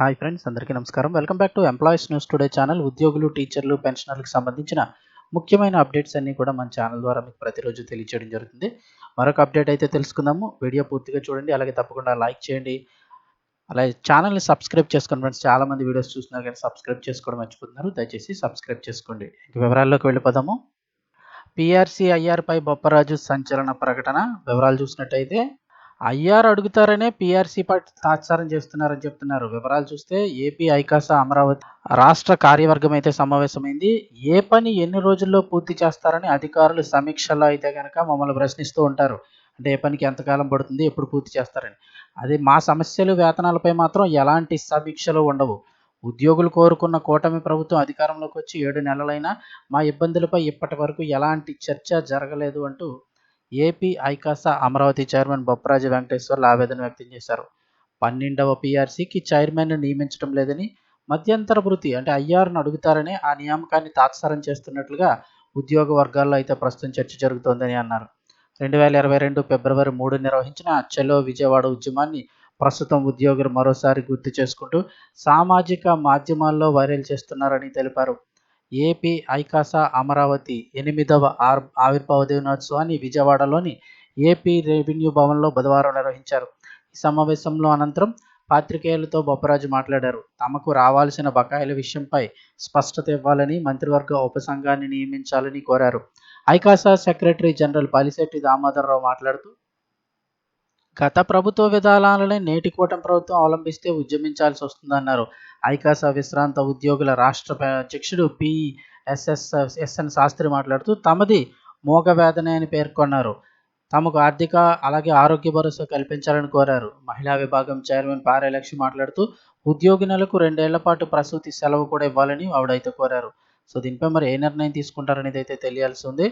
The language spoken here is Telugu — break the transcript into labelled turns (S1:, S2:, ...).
S1: హాయ్ ఫ్రెండ్స్ అందరికీ నమస్కారం. Welcome back to employees news today channel. ఉద్యోగులు టీచర్లు పెన్షనర్లకు సంబంధించిన ముఖ్యమైన అప్డేట్స్ అన్నీ కూడా మన ఛానల్ ద్వారా మీకు ప్రతిరోజు తెలియజేయడం జరుగుతుంది. మరొక అప్డేట్ అయితే తెలుసుకుందాము. వీడియో పూర్తిగా చూడండి. అలాగే తప్పకుండా లైక్ చేయండి. అలాగే ఛానల్ని సబ్స్క్రైబ్ చేసుకోండి ఫ్రెండ్స్. చాలామంది వీడియోస్ చూస్తున్నారు కానీ సబ్స్క్రైబ్ చేసుకోవడం మర్చిపోతున్నారు. దయచేసి సబ్స్క్రైబ్ చేసుకోండి. ఇంక వివరాల్లోకి వెళ్ళిపోదాము. పిఆర్సీ ఐఆర్పై బొప్పరాజు సంచలన ప్రకటన. వివరాలు చూసినట్టయితే ఐఆర్ అడుగుతారనే పీఆర్సీ పార్టీ తాత్సారం చేస్తున్నారని చెప్తున్నారు. వివరాలు చూస్తే ఏపీ ఐకాస అమరావతి రాష్ట్ర కార్యవర్గం అయితే సమావేశమైంది. ఏ పని ఎన్ని రోజుల్లో పూర్తి చేస్తారని అధికారులు సమీక్షలో అయితే కనుక మమ్మల్ని ప్రశ్నిస్తూ ఉంటారు. అంటే ఏ పనికి ఎంతకాలం పడుతుంది ఎప్పుడు పూర్తి చేస్తారని. అది మా సమస్యలు వేతనాలపై మాత్రం ఎలాంటి సమీక్షలు ఉండవు. ఉద్యోగులు కోరుకున్న కూటమి ప్రభుత్వం అధికారంలోకి వచ్చి ఏడు నెలలైనా మా ఇబ్బందులపై ఇప్పటి వరకు ఎలాంటి చర్చ జరగలేదు అంటూ ఏపీ ఐకాసా అమరావతి చైర్మన్ బొప్పరాజు వెంకటేశ్వర్లు ఆవేదన వ్యక్తం చేశారు. పన్నెండవ పీఆర్సీకి చైర్మన్ను నియమించడం లేదని మధ్యంతర వృత్తి అంటే ఐఆర్ను అడుగుతారని ఆ నియామకాన్ని తాత్సారం చేస్తున్నట్లుగా ఉద్యోగ వర్గాల్లో అయితే ప్రస్తుతం చర్చ జరుగుతోందని అన్నారు. రెండు వేల ఇరవై రెండు ఫిబ్రవరి మూడు నిర్వహించిన చెలో విజయవాడ ఉద్యమాన్ని ప్రస్తుతం ఉద్యోగులు మరోసారి గుర్తు చేసుకుంటూ సామాజిక మాధ్యమాల్లో వైరల్ చేస్తున్నారని తెలిపారు. ఏపీ ఐకాసా అమరావతి ఎనిమిదవ ఆర్ ఆవిర్భావ దినోత్సవాన్ని విజయవాడలోని ఏపీ రెవెన్యూ భవన్లో బుధవారం నిర్వహించారు. ఈ సమావేశంలో అనంతరం పాత్రికేయులతో బొప్పరాజు మాట్లాడారు. తమకు రావాల్సిన బకాయిల విషయంపై స్పష్టత ఇవ్వాలని మంత్రివర్గ ఉపసంఘాన్ని నియమించాలని కోరారు. ఐకాసా సెక్రటరీ జనరల్ పాలిశెట్టి దామోదరరావు మాట్లాడుతూ గత ప్రభుత్వ విధానాలనే నేటి కూటమి ప్రభుత్వం అవలంబిస్తే ఉద్యమించాల్సి వస్తుందన్నారు. ఐకాసా విశ్రాంత ఉద్యోగుల రాష్ట్ర అధ్యక్షుడు పిఎస్ఎస్ ఎస్ఎన్ శాస్త్రి మాట్లాడుతూ తమది మోగవేదనే అని పేర్కొన్నారు. తమకు ఆర్థిక అలాగే ఆరోగ్య భరోసా కల్పించాలని కోరారు. మహిళా విభాగం చైర్మన్ పార్యలక్ష్మి మాట్లాడుతూ ఉద్యోగినులకు రెండేళ్ళ పాటు ప్రసూతి సెలవు కూడా ఇవ్వాలని ఆవిడైతే కోరారు. సో దీనిపై మరి ఏ నిర్ణయం తీసుకుంటారనేది అయితే తెలియాల్సి ఉంది?